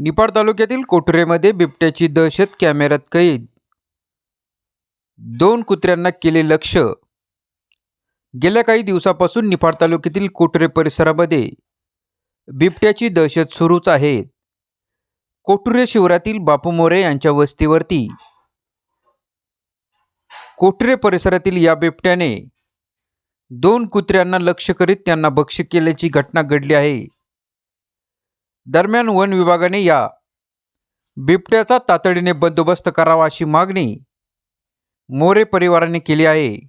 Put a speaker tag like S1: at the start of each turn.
S1: निपाड तालुक्यातील कोठरेमध्ये बिबट्याची दहशत कॅमेऱ्यात कैद. दोन कुत्र्यांना केले लक्ष. गेल्या काही दिवसापासून निफाड तालुक्यातील कोठरे परिसरामध्ये बिबट्याची दहशत सुरूच आहे. कोठुरे शिवरातील बापू मोरे यांच्या वस्तीवरती. कोठरे परिसरातील या बिबट्याने दोन कुत्र्यांना लक्ष करीत त्यांना भक्ष्य केल्याची घटना घडली आहे. दरम्यान वन विभागाने या बिबट्याचा तातडीने बंदोबस्त करावा अशी मागणी मोरे परिवाराने केली आहे.